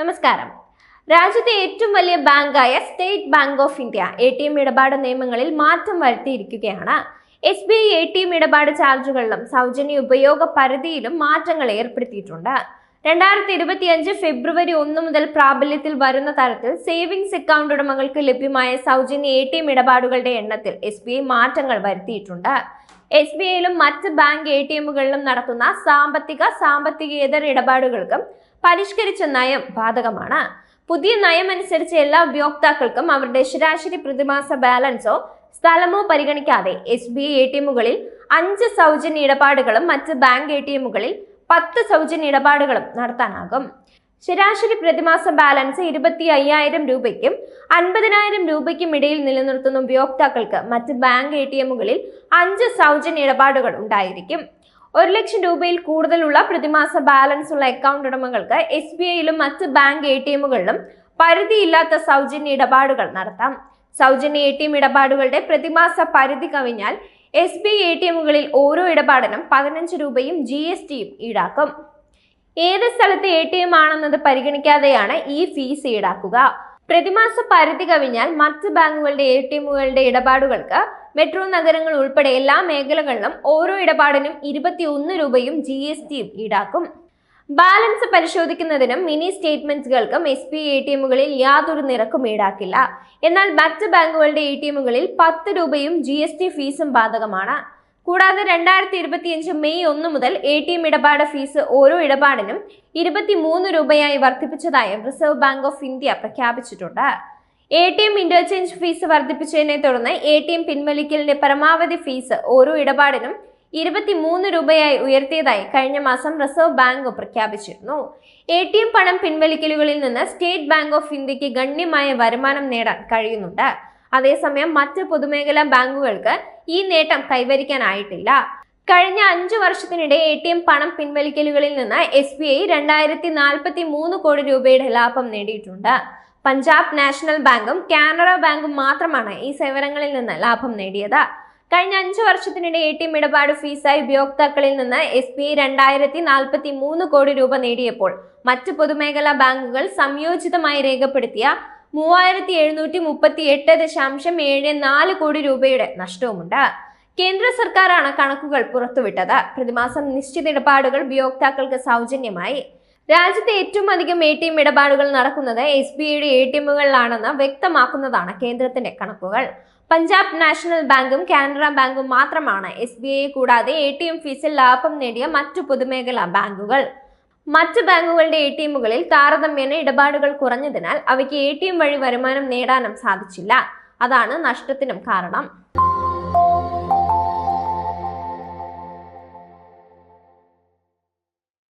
നമസ്കാരം. രാജ്യത്തെ ഏറ്റവും വലിയ ബാങ്കായ State Bank of India A T M ഇടപാട് നിയമങ്ങളിൽ മാറ്റം വരുത്തിയിരിക്കുകയാണ്. S B I A T M ഇടപാട് ചാർജുകളിലും സൗജന്യ ഉപയോഗ പരിധിയിലും മാറ്റങ്ങൾ ഏർപ്പെടുത്തിയിട്ടുണ്ട്. രണ്ടായിരത്തി ഇരുപത്തിയഞ്ച് ഫെബ്രുവരി ഒന്ന് മുതൽ പ്രാബല്യത്തിൽ വരുന്ന തരത്തിൽ സേവിങ്സ് അക്കൗണ്ട് ഉടമകൾക്ക് ലഭ്യമായ സൗജന്യ എ ടി എം ഇടപാടുകളുടെ എണ്ണത്തിൽ എസ് ബി ഐ മാറ്റങ്ങൾ വരുത്തിയിട്ടുണ്ട്. എസ് ബി ഐയിലും മറ്റ് ബാങ്ക് എ ടി എമ്മുകളിലും നടത്തുന്ന സാമ്പത്തിക സാമ്പത്തികേതര ഇടപാടുകൾക്കും പരിഷ്കരിച്ച നയം ബാധകമാണ്. പുതിയ നയം അനുസരിച്ച് എല്ലാ ഉപയോക്താക്കൾക്കും അവരുടെ ശരാശരി പ്രതിമാസ ബാലൻസോ സ്ഥലമോ പരിഗണിക്കാതെ S B I A T എമ്മുകളിൽ അഞ്ച് സൗജന്യ ഇടപാടുകളും മറ്റ് ബാങ്ക് എ ടി എമ്മുകളിൽ പത്ത് സൗജന്യ ഇടപാടുകളും നടത്താനാകും. ശരാശരി പ്രതിമാസ ബാലൻസ് ഇരുപത്തി അയ്യായിരം രൂപയ്ക്കും അൻപതിനായിരം രൂപയ്ക്കും ഇടയിൽ നിലനിർത്തുന്ന ഉപയോക്താക്കൾക്ക് മറ്റ് ബാങ്ക് എ ടി എമ്മുകളിൽ അഞ്ച് സൗജന്യ ഇടപാടുകൾ ഉണ്ടായിരിക്കും. ഒരു ലക്ഷം രൂപയിൽ കൂടുതലുള്ള പ്രതിമാസ ബാലൻസ് ഉള്ള അക്കൗണ്ട് ഉടമകൾക്ക് എസ് ബി ഐയിലും മറ്റ് ബാങ്ക് എ ടി എമ്മുകളിലും പരിധിയില്ലാത്ത സൗജന്യ ഇടപാടുകൾ നടത്താം. സൗജന്യ എ ടി എം ഇടപാടുകളുടെ പ്രതിമാസ പരിധി കവിഞ്ഞാൽ S B I A T എമ്മുകളിൽ ഓരോ ഇടപാടിനും പതിനഞ്ച് രൂപയും ജി എസ് ടിയും ഈടാക്കും. ഏത് സ്ഥലത്ത് എ ടി എം ആണെന്നത് പരിഗണിക്കാതെയാണ് ഈ ഫീസ് ഈടാക്കുക? പ്രതിമാസ പരിധി കവിഞ്ഞാൽ മറ്റ് ബാങ്കുകളുടെ എ ടി എമ്മുകളുടെ ഇടപാടുകൾക്ക് മെട്രോ നഗരങ്ങൾ ഉൾപ്പെടെ എല്ലാ മേഖലകളിലും ഓരോ ഇടപാടിനും ഇരുപത്തി ഒന്ന് രൂപയും ജി എസ് ടിയും ഈടാക്കും. ബാലൻസ് പരിശോധിക്കുന്നതിനും മിനി സ്റ്റേറ്റ്മെന്റുകൾക്കും എസ് ബി എ ടി എമ്മുകളിൽ യാതൊരു നിരക്കും ഈടാക്കില്ല. എന്നാൽ മറ്റ് ബാങ്കുകളുടെ എ ടി എമ്മുകളിൽ പത്ത് രൂപയും ജി എസ് ടി ഫീസും ബാധകമാണ്. കൂടാതെ രണ്ടായിരത്തി ഇരുപത്തിയഞ്ച് മെയ് ഒന്ന് മുതൽ എ ടി എം ഇടപാട് ഫീസ് ഓരോ ഇടപാടിനും ഇരുപത്തി മൂന്ന് രൂപയായി വർദ്ധിപ്പിച്ചതായും റിസർവ് ബാങ്ക് ഓഫ് ഇന്ത്യ പ്രഖ്യാപിച്ചിട്ടുണ്ട്. A T M interchange fee വർദ്ധിപ്പിച്ചതിനെ തുടർന്ന് എ ടി എം പിൻവലിക്കലിന്റെ പരമാവധി ഫീസ് ഓരോ ഇടപാടിനും ഇരുപത്തിമൂന്ന് രൂപയായി ഉയർത്തിയതായി കഴിഞ്ഞ മാസം റിസർവ് ബാങ്ക് പ്രഖ്യാപിച്ചിരുന്നു. എ ടി എം പണം പിൻവലിക്കലുകളിൽ നിന്ന് സ്റ്റേറ്റ് ബാങ്ക് ഓഫ് ഇന്ത്യയ്ക്ക് ഗണ്യമായ വരുമാനം നേടാൻ കഴിയുന്നുണ്ട്. അതേസമയം മറ്റ് പൊതുമേഖലാ ബാങ്കുകൾക്ക് ഈ നേട്ടം കൈവരിക്കാനായിട്ടില്ല. കഴിഞ്ഞ അഞ്ചു വർഷത്തിനിടെ എ ടി എം പണം പിൻവലിക്കലുകളിൽ നിന്ന് എസ് ബി ഐ രണ്ടായിരത്തി നാൽപ്പത്തി മൂന്ന് കോടി രൂപയുടെ ലാഭം നേടിയിട്ടുണ്ട്. പഞ്ചാബ് നാഷണൽ ബാങ്കും കാനറ ബാങ്കും മാത്രമാണ് ഈ സേവനങ്ങളിൽ നിന്ന് ലാഭം നേടിയത്. കഴിഞ്ഞ അഞ്ചു വർഷത്തിനിടെ എ ടി എം ഇടപാട് ഫീസായി ഉപയോക്താക്കളിൽ നിന്ന് എസ് ബി ഐ രണ്ടായിരത്തി നാൽപ്പത്തി മൂന്ന് കോടി രൂപ നേടിയപ്പോൾ മറ്റ് പൊതുമേഖലാ ബാങ്കുകൾ സംയോജിതമായി രേഖപ്പെടുത്തിയ മൂവായിരത്തി എഴുന്നൂറ്റി മുപ്പത്തി എട്ട് ദശാംശം ഏഴ് നാല് കോടി രൂപയുടെ നഷ്ടവുമുണ്ട്. കേന്ദ്ര സർക്കാരാണ് കണക്കുകൾ പുറത്തുവിട്ടത്. പ്രതിമാസം നിശ്ചിത ഇടപാടുകൾ ഉപയോക്താക്കൾക്ക് സൗജന്യമായി. രാജ്യത്തെ ഏറ്റവും അധികം എ ടി എം ഇടപാടുകൾ നടക്കുന്നത് എസ് ബി ഐയുടെ എ ടി എമ്മുകളിലാണെന്ന് വ്യക്തമാക്കുന്നതാണ് കേന്ദ്രത്തിന്റെ കണക്കുകൾ. പഞ്ചാബ് നാഷണൽ ബാങ്കും കാനറ ബാങ്കും മാത്രമാണ് എസ് ബി ഐ കൂടാതെ എ ടി എം ഫീസിൽ ലാഭം നേടിയ മറ്റു പൊതുമേഖലാ ബാങ്കുകൾ. മറ്റ് ബാങ്കുകളുടെ എ ടി എമ്മുകളിൽ താരതമ്യേന ഇടപാടുകൾ കുറഞ്ഞതിനാൽ അവയ്ക്ക് എ ടി എം വഴി വരുമാനം നേടാനും സാധിച്ചില്ല. അതാണ് നഷ്ടത്തിനും കാരണം.